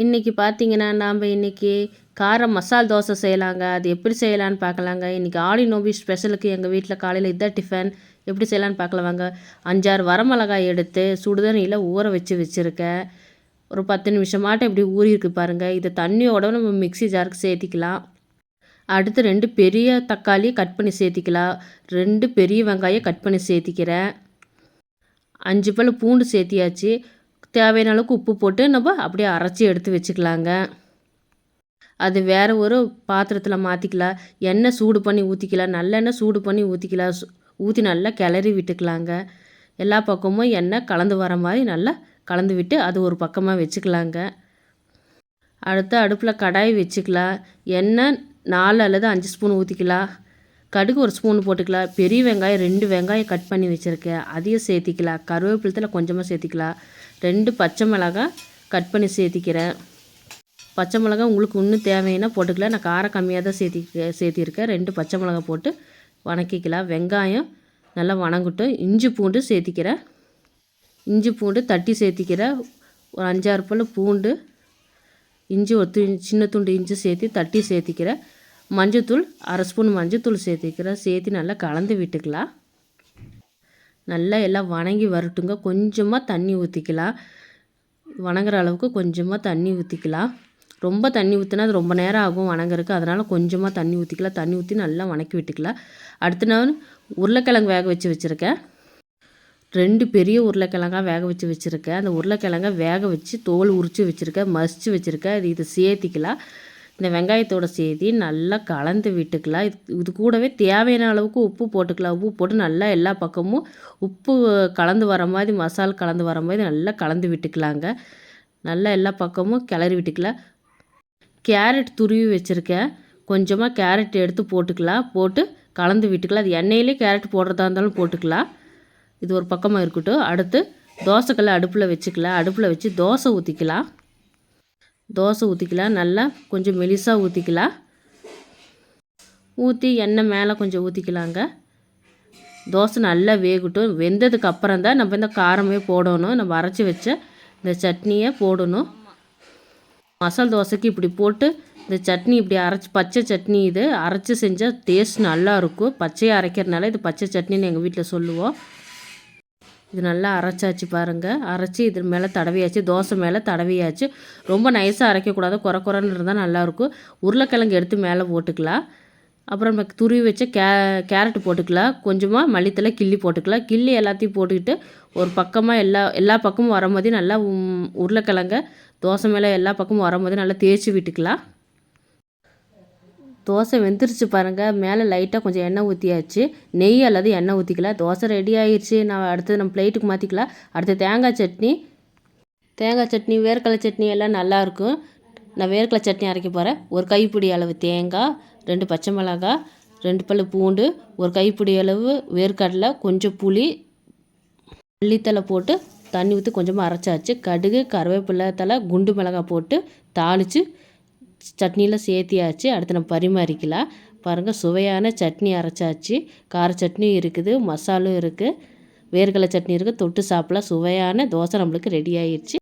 இன்றைக்கி பார்த்தீங்கன்னா நாம் இன்றைக்கி கார மசால் தோசை செய்யலாங்க. அது எப்படி செய்யலான்னு பார்க்கலாங்க. இன்றைக்கி ஆடி நோபி ஸ்பெஷலுக்கு எங்கள் வீட்டில் காலையில் இதான் டிஃபன் எப்படி செய்யலான்னு பார்க்கலாங்க அஞ்சாறு வரமிளகாய் எடுத்து சுடுதண்ணியில் ஊற வச்சு வச்சுருக்கேன். ஒரு பத்து நிமிஷமாட்டம் இப்படி ஊறியிருக்கு பாருங்கள் இதை தண்ணியோட நம்ம மிக்ஸி ஜாருக்கு சேர்த்திக்கலாம். அடுத்து ரெண்டு பெரிய தக்காளி கட் பண்ணி சேர்த்திக்கலாம். ரெண்டு பெரிய வெங்காயம் கட் பண்ணி சேர்த்திக்கிறேன். அஞ்சு பல் பூண்டு சேர்த்தியாச்சு. தேவையான அளவுக்கு உப்பு போட்டு நம்ம அப்படியே அரைச்சி எடுத்து வச்சுக்கலாங்க. அது வேறு ஒரு பாத்திரத்தில் மாற்றிக்கலாம் எண்ணெய் சூடு பண்ணி ஊற்றிக்கலாம் நல்லெண்ணெய் சூடு பண்ணி ஊற்றிக்கலாம் ஊற்றி நல்லா கிளறி விட்டுக்கலாங்க. எல்லா பக்கமும் எண்ணெய் கலந்து வர மாதிரி நல்லா கலந்து விட்டு அது ஒரு பக்கமாக வச்சுக்கலாங்க. அடுத்து அடுப்பில் கடாய் வச்சுக்கலாம். எண்ணெய் நாலு அல்லது அஞ்சு ஸ்பூன் ஊற்றிக்கலாம் கடுகு ஒரு ஸ்பூன் போட்டுக்கலாம் பெரிய வெங்காயம் ரெண்டு வெங்காயம் கட் பண்ணி வச்சுருக்கேன். அதையும் சேர்த்திக்கலாம் கருவேப்பிலத்தில் கொஞ்சமாக சேர்த்திக்கலாம் ரெண்டு பச்சை மிளகாய் கட் பண்ணி சேர்த்திக்கிறேன். பச்சை மிளகா உங்களுக்கு இன்னும் தேவைன்னா போட்டுக்கலாம் நான் காரம் கம்மியாக தான் சேர்த்தி சேர்த்திருக்கேன். ரெண்டு பச்சை மிளகா போட்டு வணக்கிக்கலாம் வெங்காயம் நல்லா வணங்கட்டும். இஞ்சி பூண்டு சேர்த்திக்கிறேன். இஞ்சி பூண்டு தட்டி சேர்த்திக்கிறேன். ஒரு அஞ்சாறு பல் பூண்டு இஞ்சி ஒரு சின்ன துண்டு இஞ்சி சேர்த்து தட்டி சேர்த்திக்கிறேன். மஞ்சத்தூள் அரை ஸ்பூன் மஞ்சத்தூள் சேர்த்துக்கிறேன் சேர்த்து நல்லா கலந்து விட்டுக்கலாம். நல்லா எல்லாம் வணங்கி வரட்டுங்க. கொஞ்சமாக தண்ணி ஊற்றிக்கலாம் வணங்குற அளவுக்கு கொஞ்சமாக தண்ணி ஊற்றிக்கலாம் ரொம்ப தண்ணி ஊற்றினா அது ரொம்ப நேரம் ஆகும் வணங்குறதுக்கு. அதனால் கொஞ்சமாக தண்ணி ஊற்றிக்கலாம் தண்ணி ஊற்றி நல்லா வணக்கி விட்டுக்கலாம். அடுத்து நான் உருளைக்கிழங்கு வேக வச்சு வச்சுருக்கேன். ரெண்டு பெரிய உருளைக்கிழங்காக வேக வச்சு வச்சுருக்கேன். அந்த உருளைக்கிழங்க வேக வச்சு தோல் உரித்து வச்சுருக்கேன். மசித்து வச்சுருக்கேன். இது இதை சேர்த்திக்கலாம். இந்த வெங்காயத்தோட சேர்த்தி நல்லா கலந்து விட்டுக்கலாம். இது இது கூடவே தேவையான அளவுக்கு உப்பு போட்டுக்கலாம். உப்பு போட்டு நல்லா எல்லா பக்கமும் உப்பு கலந்து வர மாதிரி மசால் கலந்து வர மாதிரி நல்லா கலந்து விட்டுக்கலாங்க. நல்லா எல்லா பக்கமும் கிளறி விட்டுக்கலாம். கேரட் துருவி வச்சுருக்கேன். கொஞ்சமாக கேரட் எடுத்து போட்டுக்கலாம். போட்டு கலந்து விட்டுக்கலாம். அது எண்ணெயிலே கேரட் போடுறதா இருந்தாலும் போட்டுக்கலாம். இது ஒரு பக்கமாக இருக்கட்டும். அடுத்து தோசைக்கல்ல அடுப்பில் வச்சுக்கலாம். அடுப்பில் வச்சு தோசை ஊற்றிக்கலாம் தோசை ஊற்றிக்கலாம் நல்லா கொஞ்சம் மெலிசாக ஊற்றிக்கலாம் ஊற்றி எண்ணெய் மேலே கொஞ்சம் ஊற்றிக்கலாங்க தோசை நல்லா வேகட்டும். வெந்ததுக்கு அப்புறம் தான் நம்ம இந்த காரமே போடணும். நம்ம அரைச்சி வச்ச இந்த சட்னியை போடணும். மசால் தோசைக்கு இப்படி போட்டு இந்த சட்னி இப்படி அரைச்சி பச்சை சட்னி இது அரைச்சி செஞ்சால் டேஸ்ட் நல்லாயிருக்கும் பச்சையாக அரைக்கிறதுனால இது பச்சை சட்னின்னு எங்கள் வீட்டில் சொல்லுவோம். இது நல்லா அரைச்சாச்சு பாருங்கள் அரைச்சி இது மேலே தடவியாச்சு. தோசை மேலே தடவியாச்சு. ரொம்ப நைஸாக அரைக்கக்கூடாது. குறை குறைன்னு இருந்தால் நல்லாயிருக்கும் உருளைக்கிழங்கு எடுத்து மேலே போட்டுக்கலாம். அப்புறம் நம்ம துருவி வச்ச கே கேரட் போட்டுக்கலாம். கொஞ்சமாக மல்லித்தலை கிள்ளி போட்டுக்கலாம். கிள்ளி எல்லாத்தையும் போட்டுக்கிட்டு ஒரு பக்கமாக எல்லா எல்லா பக்கமும் வர மாதிரி நல்லா உருளைக்கிழங்க தோசை மேலே எல்லா பக்கமும் வர மாதிரி நல்லா தேய்ச்சி விட்டுக்கலாம். தோசை வெந்துருச்சு பாருங்கள் மேலே லைட்டாக கொஞ்சம் எண்ணெய் ஊற்றியாச்சு நெய் அல்லது எண்ணெய் ஊற்றிக்கலாம் தோசை ரெடி ஆயிடுச்சு நான் அடுத்தது நம்ம பிளேட்டுக்கு மாற்றிக்கலாம் அடுத்து தேங்காய் சட்னி. தேங்காய் சட்னி வேர்க்கடலை சட்னி எல்லாம் நல்லாயிருக்கும் நான் வேர்க்கடலை சட்னி அரைக்க போகிறேன் ஒரு கைப்பிடி அளவு தேங்காய் ரெண்டு பச்சை மிளகாய் ரெண்டு பல் பூண்டு ஒரு கைப்பிடி அளவு வேர்க்கடலை கொஞ்சம் புளி மல்லித்தலை போட்டு தண்ணி ஊற்றி கொஞ்சமாக அரைச்சாச்சு. கடுகு கருவேப்பிலை தலை குண்டு மிளகாய் போட்டு தாளித்து சட்னியில் சேர்த்தியாச்சு. அடுத்து நம்ம பரிமாறிக்கலாம். பாருங்கள் சுவையான சட்னி அரைச்சாச்சு. கார சட்னியும் இருக்குது மசாலும் இருக்குது வேர்கடலை சட்னி இருக்குது தொட்டு சாப்பிடலாம். சுவையான தோசை நம்மளுக்கு ரெடி ஆயிடுச்சு.